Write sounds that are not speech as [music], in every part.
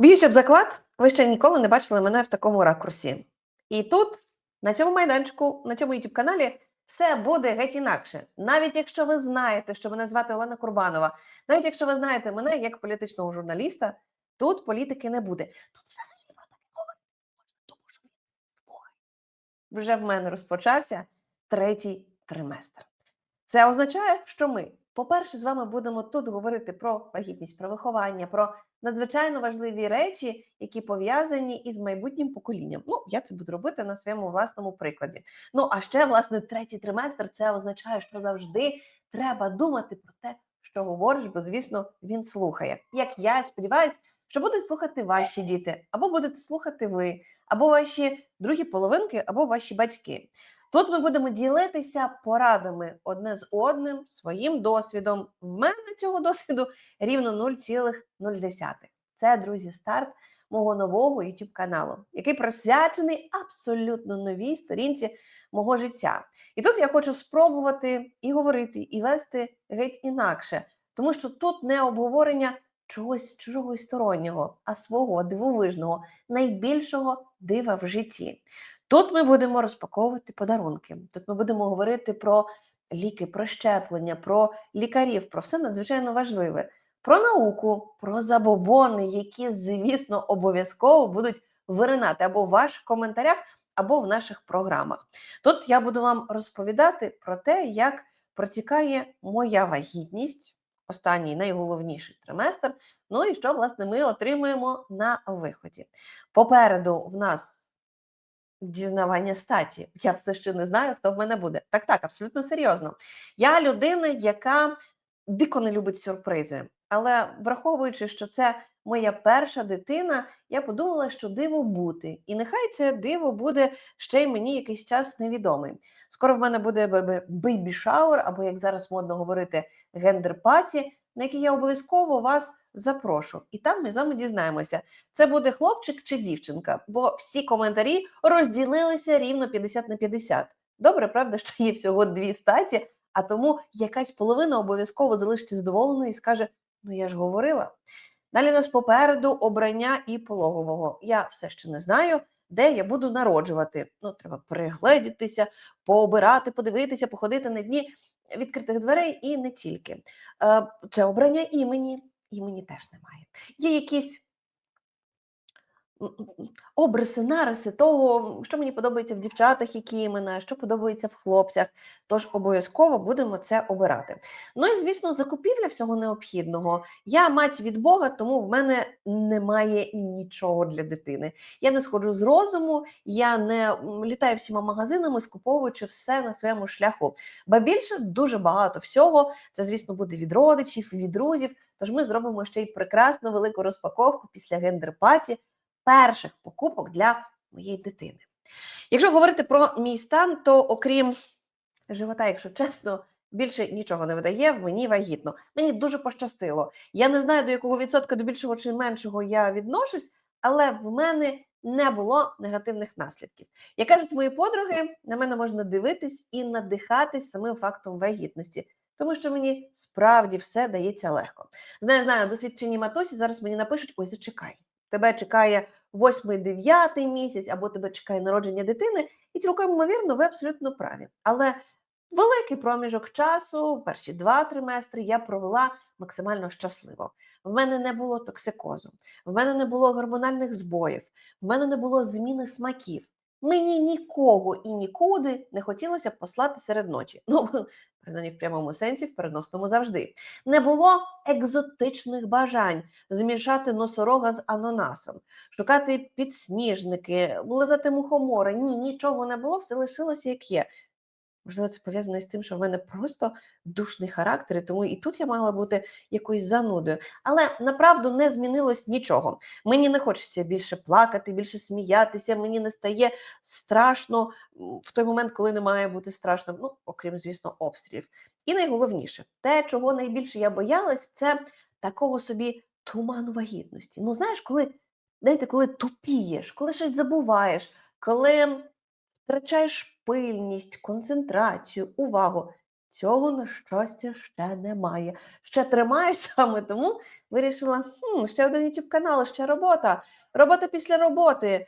Б'юсь об заклад, ви ще ніколи не бачили мене в такому ракурсі. І тут, на цьому майданчику, на цьому youtube каналі все буде геть інакше. Навіть якщо ви знаєте, що мене звати Олена Курбанова, навіть якщо ви знаєте мене як політичного журналіста, тут політики не буде. Тут взагалі про таке тому що. Вже в мене розпочався третій триместр. Це означає, що ми, по-перше, з вами будемо тут говорити про вагітність, про виховання, про надзвичайно важливі речі, які пов'язані із майбутнім поколінням. Ну, я це буду робити на своєму власному прикладі. Ну а ще, власне, третій триместр це означає, що завжди треба думати про те, що говориш, бо, звісно, він слухає. Як я сподіваюся, що будуть слухати ваші діти, або будете слухати ви, або ваші другі половинки, або ваші батьки. Тут ми будемо ділитися порадами одне з одним, своїм досвідом. В мене цього досвіду рівно 0,0. Це, друзі, старт мого нового youtube каналу, який присвячений абсолютно новій сторінці мого життя. І тут я хочу спробувати і говорити, і вести геть інакше, тому що тут не обговорення чогось чужого і стороннього, а свого дивовижного, найбільшого дива в житті. Тут ми будемо розпаковувати подарунки. Тут ми будемо говорити про ліки, про щеплення, про лікарів, про все надзвичайно важливе, про науку, про забобони, які, звісно, обов'язково будуть виринати або в ваших коментарях, або в наших програмах. Тут я буду вам розповідати про те, як протікає моя вагітність, останній найголовніший триместр. Ну і що, власне, ми отримуємо на виході. Попереду в нас дізнавання статі. Я все ще не знаю, хто в мене буде. Так, так, абсолютно серйозно. Я людина, яка дико не любить сюрпризи. Але враховуючи, що це моя перша дитина, я подумала, що диво бути. І нехай це диво буде ще й мені якийсь час невідомий. Скоро в мене буде бейбі-шауер, або, як зараз модно говорити, гендер-паті, на який я обов'язково вас запрошу. І там ми з вами дізнаємося, це буде хлопчик чи дівчинка, бо всі коментарі розділилися рівно 50 на 50. Добре, правда, що є всього дві статі, а тому якась половина обов'язково залишиться задоволеною і скаже: Ну я ж говорила. Далі у нас попереду обрання і пологового. Я все ще не знаю, де я буду народжувати. Ну, треба пригледітися, пообирати, подивитися, походити на дні відкритих дверей і не тільки. Е, Це обрання імені, імені теж немає. Є якісь обриси, нариси того, що мені подобається в дівчатах, які імена, що подобається в хлопцях. Тож обов'язково будемо це обирати. Ну і звісно, закупівля всього необхідного. Я мать від Бога, тому в мене немає нічого для дитини. Я не сходжу з розуму, я не літаю всіма магазинами, скуповуючи все на своєму шляху. Ба більше дуже багато всього. Це, звісно, буде від родичів, від друзів. Тож ми зробимо ще й прекрасну велику розпаковку після гендер-паті перших покупок для моєї дитини. Якщо говорити про мій стан, то окрім живота, якщо чесно, більше нічого не видає, мені вагітно. Мені дуже пощастило. Я не знаю, до якого відсотка, до більшого чи меншого я відношусь, але в мене не було негативних наслідків. Як кажуть мої подруги, на мене можна дивитись і надихатись самим фактом вагітності. Тому що мені справді все дається легко. Знаю, знаю, досвідчені матусі зараз мені напишуть: ой, зачекай, тебе чекає восьмий, дев'ятий місяць, або тебе чекає народження дитини, і цілком ймовірно, ви абсолютно праві. Але великий проміжок часу, перші два триместри, я провела максимально щасливо. В мене не було токсикозу, в мене не було гормональних збоїв, в мене не було зміни смаків. Мені нікого і нікуди не хотілося послати серед ночі. Ну, [laughs] принаймні в прямому сенсі, в переносному завжди. Не було екзотичних бажань змішати носорога з ананасом, шукати підсніжники, лизати мухомори. Ні, нічого не було, все лишилося як є. Можливо, це пов'язано з тим, що в мене просто душний характер, і тому і тут я мала бути якоюсь занудою. Але направду не змінилось нічого. Мені не хочеться більше плакати, більше сміятися. Мені не стає страшно в той момент, коли не має бути страшно, ну окрім, звісно, обстрілів. І найголовніше, те, чого найбільше я боялась, це такого собі туману вагітності. Ну, знаєш, коли знаєте, коли тупієш, коли щось забуваєш, коли втрачаєш пильність, концентрацію, увагу. цього на щастя ще немає. Ще тримаюсь [laughs] саме тому вирішила: хм, ще один YouTube канал, ще робота. Робота після роботи.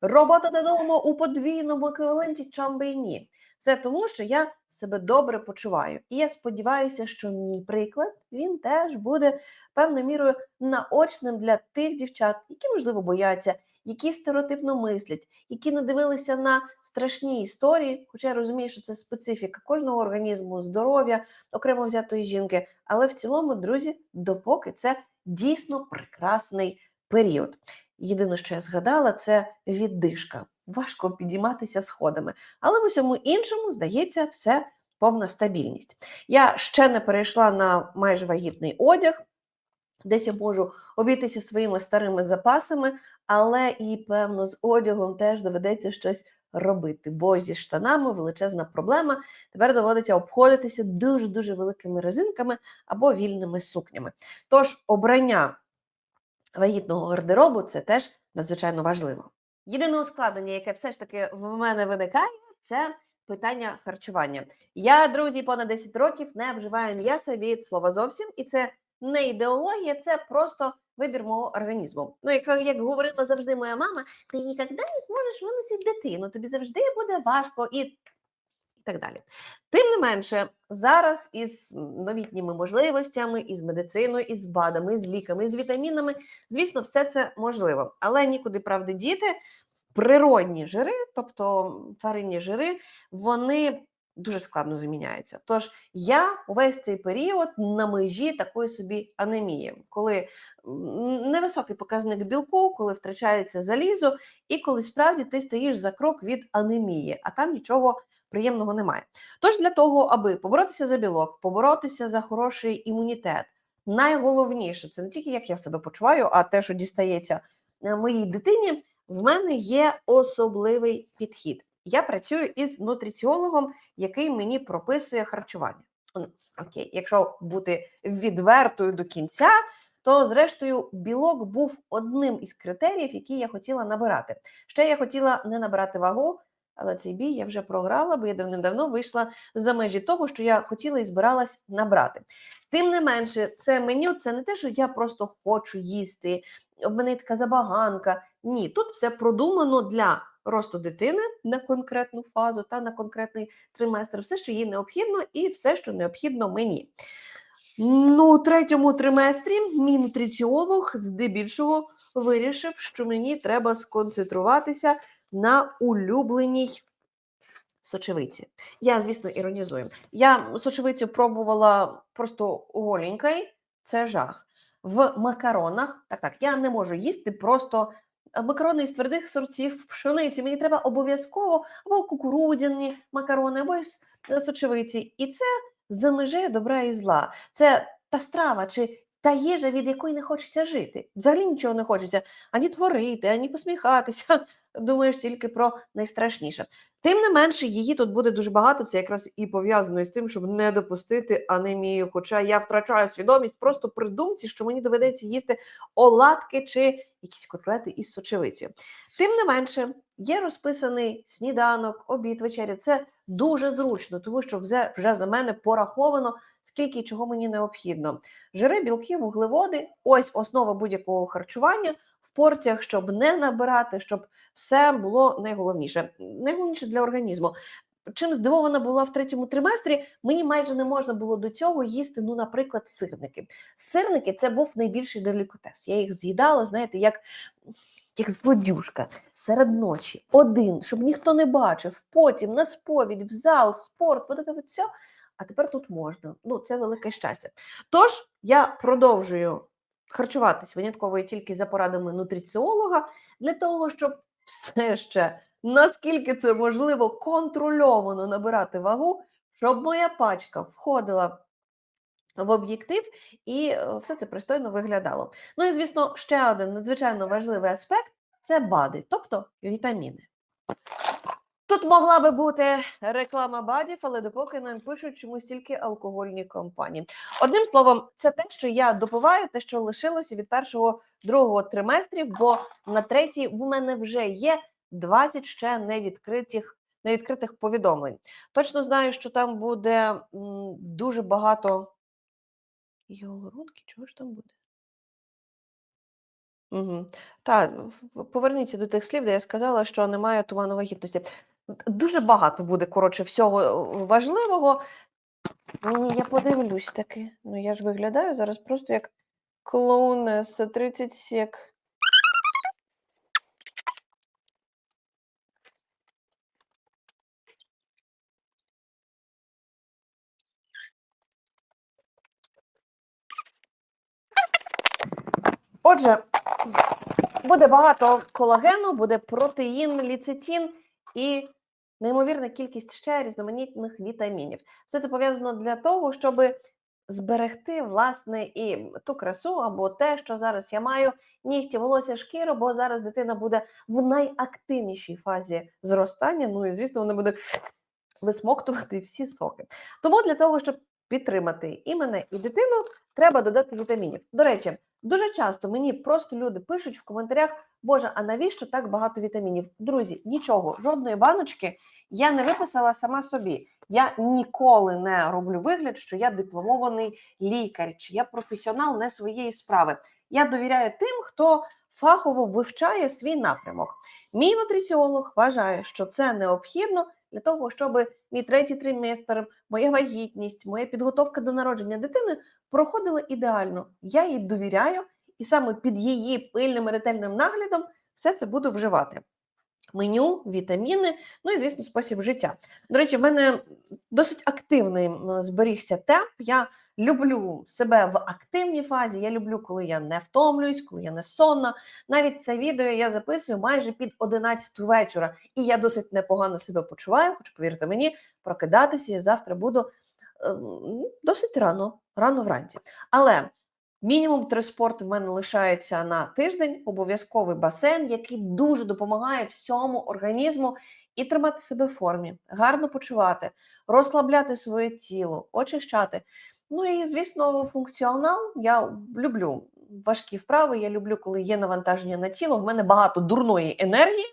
Робота додому у подвійному еквіваленті, чом би і ні. Все тому, що я себе добре почуваю. І я сподіваюся, що мій приклад він теж буде певною мірою наочним для тих дівчат, які, можливо, бояться, які стереотипно мислять, які не дивилися на страшні історії. Хоча я розумію, що це специфіка кожного організму, здоров'я окремо взятої жінки. Але в цілому, друзі, допоки це дійсно прекрасний період. Єдине, що я згадала, це віддишка. Важко підійматися сходами. Але в усьому іншому, здається, все повна стабільність. Я ще не перейшла на майже вагітний одяг, десь я можу обійтися своїми старими запасами, але і, певно, з одягом теж доведеться щось робити, бо зі штанами величезна проблема. Тепер доводиться обходитися дуже-дуже великими резинками або вільними сукнями. Тож обрання вагітного гардеробу це теж надзвичайно важливо. Єдине ускладнення, яке все ж таки в мене виникає, це питання харчування. Я, друзі, понад 10 років не вживаю м'яса від слова зовсім, і це не ідеологія, це просто вибір мого організму. Ну, як, як говорила завжди моя мама, ти ніколи не зможеш виносити дитину, тобі завжди буде важко і. Так далі. Тим не менше, зараз із новітніми можливостями, із медициною, із БАДами, із ліками, з вітамінами, звісно, все це можливо. Але нікуди правди діти, природні жири, тобто тваринні жири, вони дуже складно заміняються. Тож я увесь цей період на межі такої собі анемії, коли невисокий показник білку, коли втрачається залізо, і коли справді ти стоїш за крок від анемії, а там нічого приємного немає. Тож для того, аби поборотися за білок, поборотися за хороший імунітет, найголовніше це не тільки як я себе почуваю, а те, що дістається е, моїй дитині, в мене є особливий підхід. Я працюю із нутриціологом, який мені прописує харчування. Ну, Окей, якщо бути відвертою до кінця, то зрештою білок був одним із критеріїв, які я хотіла набирати. Ще я хотіла не набирати вагу, але цей бій я вже програла, бо я давним-давно вийшла за межі того, що я хотіла і збиралась набрати. Тим не менше, це меню це не те, що я просто хочу їсти. В мене така забаганка. Ні, тут все продумано для росту дитини на конкретну фазу та на конкретний триместр, все, що їй необхідно, і все, що необхідно мені. Ну, у третьому триместрі мій нутриціолог здебільшого вирішив, що мені треба сконцентруватися на улюбленій сочевиці. Я, звісно, іронізую. Я сочевицю пробувала просто голенькою, це жах. В макаронах, так, так, я не можу їсти просто макарони із твердих сортів пшениці. Мені треба обов'язково або кукурудяні макарони, або е, сочевиці. І це за межею добра і зла. Це та страва чи та їжа, від якої не хочеться жити. Взагалі нічого не хочеться ані творити, ані посміхатися. Думаєш тільки про найстрашніше. Тим не менше, її тут буде дуже багато. Це якраз і пов'язано з тим, щоб не допустити анемію. Хоча я втрачаю свідомість просто при думці, що мені доведеться їсти оладки чи якісь котлети із сочевицею. Тим не менше, є розписаний сніданок, обід, вечеря. Це дуже зручно, тому що вже, вже за мене пораховано, скільки чого мені необхідно. Жири, білки, вуглеводи ось основа будь-якого харчування в порціях, щоб не набирати, щоб все було найголовніше. Найголовніше для організму. Чим здивована була в третьому триместрі, мені майже не можна було до цього їсти, ну, наприклад, сирники. Сирники це був найбільший делікатес. Я їх з'їдала, знаєте, як, як злодюшка серед ночі, один, щоб ніхто не бачив, потім на сповідь, в зал, спорт, от це все. А тепер тут можна. Ну, це велике щастя. Тож я продовжую харчуватись винятково і тільки за порадами нутриціолога для того, щоб все ще наскільки це можливо контрольовано набирати вагу, щоб моя пачка входила в об'єктив і е, все це пристойно виглядало. Ну і звісно, ще один надзвичайно важливий аспект це БАДи, тобто вітаміни. Тут могла би бути реклама БАДів, але допоки нам пишуть чомусь тільки алкогольні компанії. Одним словом, це те, що я допиваю, те, що лишилося від першого другого триместрів, бо на третій в мене вже є 20 ще невідкритих невідкритих повідомлень. Точно знаю, що там буде дуже багато. Гіалуронки, чого ж там буде? Угу. Так, поверніться до тих слів, де я сказала, що немає туману вагітності. Дуже багато буде, коротше, всього е, важливого. Ні, Я подивлюсь таки. Ну, я ж виглядаю зараз просто як клоунеса 30 сек. Отже, буде багато колагену, буде протеїн, ліцитін і неймовірна кількість ще різноманітних вітамінів. Все це пов'язано для того, щоб зберегти власне і ту красу або те, що зараз я маю нігті, волосся, шкіру, бо зараз дитина буде в найактивнішій фазі зростання. Ну і звісно, вона буде висмоктувати всі соки. Тому для того, щоб підтримати і мене, і дитину, треба додати вітамінів. До речі, дуже часто мені просто люди пишуть в коментарях: Боже, а навіщо так багато вітамінів? Друзі, нічого, жодної баночки я не виписала сама собі. Я ніколи не роблю вигляд, що я дипломований лікар, чи я професіонал не своєї справи. Я довіряю тим, хто фахово вивчає свій напрямок. Мій нутриціолог вважає, що це необхідно для того, щоб мій третій триместр, моя вагітність, моя підготовка до народження дитини проходила ідеально. Я їй довіряю, і саме під її пильним ретельним наглядом все це буду вживати. Меню, вітаміни, ну і, звісно, спосіб життя. До речі, в мене досить активний зберігся темп. Я люблю себе в активній фазі. Я люблю, коли я не втомлююсь, коли я не сонна. Навіть це відео я записую майже під 11 вечора, і я досить непогано себе почуваю. Хоч повірте мені, прокидатися я завтра буду ем, досить рано, рано вранці. Але мінімум три спорти в мене лишається на тиждень. Обов'язковий басейн, який дуже допомагає всьому організму і тримати себе в формі, гарно почувати, розслабляти своє тіло, очищати. Ну і звісно, функціонал. Я люблю важкі вправи. Я люблю, коли є навантаження на тіло. В мене багато дурної енергії.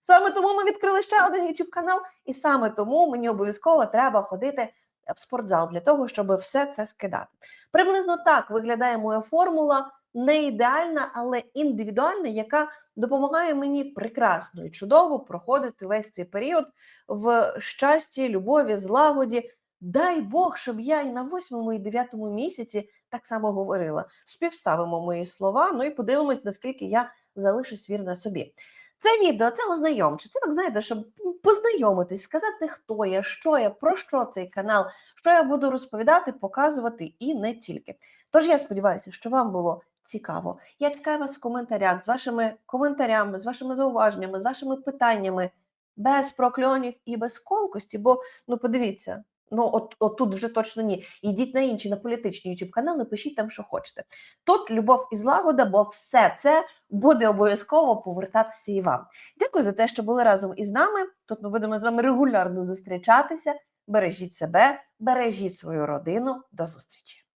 Саме тому ми відкрили ще один YouTube канал, і саме тому мені обов'язково треба ходити в спортзал для того, щоб все це скидати. Приблизно так виглядає моя формула, не ідеальна, але індивідуальна, яка допомагає мені прекрасно і чудово проходити весь цей період в щасті, любові, злагоді. Дай Бог, щоб я і на восьмому і дев'ятому місяці так само говорила. Співставимо мої слова, ну і подивимось, наскільки я залишусь вірна собі. Це відео, це ознайомче. Це так знаєте, щоб познайомитись, сказати, хто я, що я, про що цей канал, що я буду розповідати, показувати і не тільки. Тож я сподіваюся, що вам було цікаво. Я чекаю вас в коментарях з вашими коментарями, з вашими зауваженнями, з вашими питаннями, без прокльонів і без колкості. Бо ну подивіться. Ну, от, от тут вже точно ні. Йдіть на інші, на політичні youtube канали, пишіть там, що хочете. Тут любов і злагода, бо все це буде обов'язково повертатися і вам. Дякую за те, що були разом із нами. Тут ми будемо з вами регулярно зустрічатися. Бережіть себе, бережіть свою родину. До зустрічі!